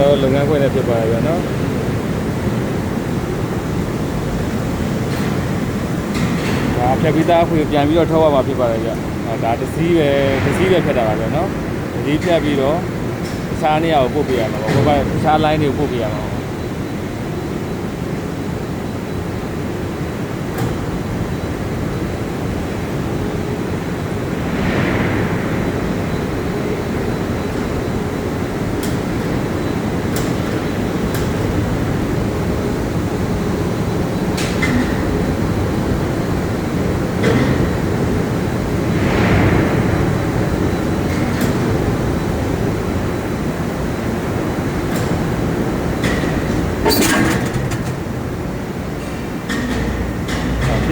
တော့လုပ်ငန်းခွင်နဲ့ဖြစ်ပါတယ်ဗျာနော်ဒါဖြတ်ပြီးသားခွေပြန်ပြီးတော့ထောက်ရမှာဖြစ်ပါတယ်ဗျအာဒါတစ်စီးပဲတစ်စီးပဲဖြတ်တာပါဗျာနော်တစ်စီးဖြတ်ပြီးတော့တခြားနေရာကိုပို့ပေးရမှာပေါ့ဘယ်ဘက်တခြား line တွေကိုပို့ပေးရမှာပေါ့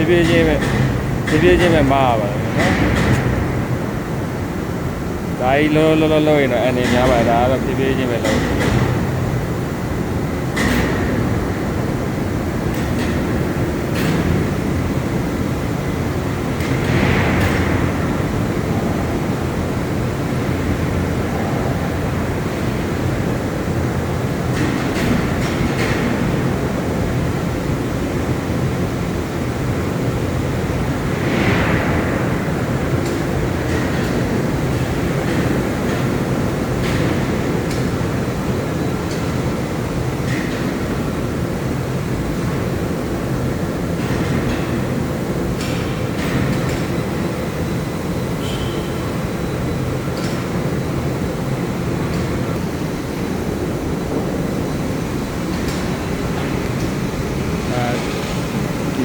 ဖြည်းဖြည်းချင်းပဲဖြည်းဖြည်းချင်းပဲမားရပါတယ်နော်ဒါကြီးလောလောလောလောရင်တော့အနေများပါဒါကတော့ဖြည်းဖြည်းချင်းပဲလု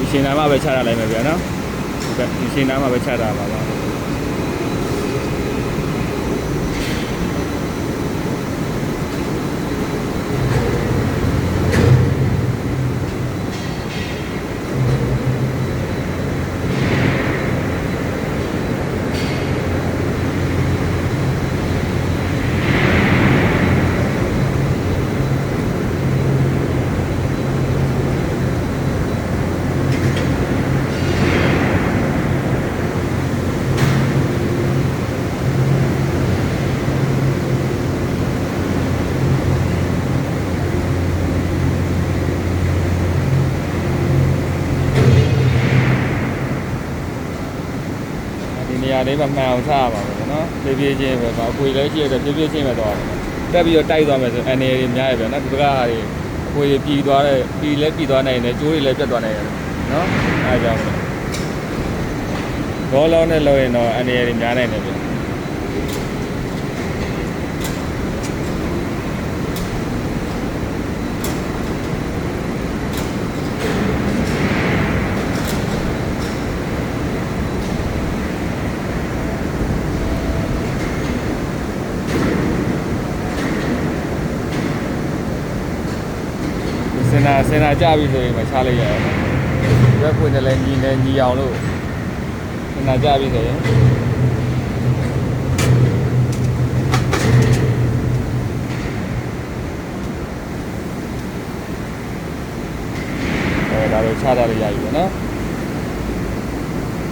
ရှင်နာမပဲချရလိုက်မယ်ဗျာနော်ဟုတ်ကဲ့ဒီအရှင်နာမပဲချတာပါပါဒီနေ ရာလေးမှာမှန်အောင်ချရပါမယ်နော်ဖြည်းဖြည်းချင်းပဲပါအခွေလည်းရှိရတယ်ဖြည်းဖြည်းချင်းပဲတော့တက်ပြီးတော့တိုက်သွားမယ်ဆိုအနေတွေများရဗျာနော်ဒီဘက်ကဟာတွေအခွေပြည်သွားတဲ့ပြည်လည်းပြည်သွားနိုင်တယ်ကျိုးတွေလည်းပြတ်သွားနိုင်တယ်နော်အဲဒါကြောင့်ဘောလုံးနဲ့လို့ရင်တော့အနေတွေများနိုင်တယ်ဗျာ စင်နာစင်နာကြပြီဆိုရင်မချလိုက်ရအောင်။ရက်ခွေနဲ့လည်းညီနဲ့ညီအောင်လို့စင်နာကြပြီဆိုရင်အဲဒါလိုချတာလည်းရပြီပေါ့နော်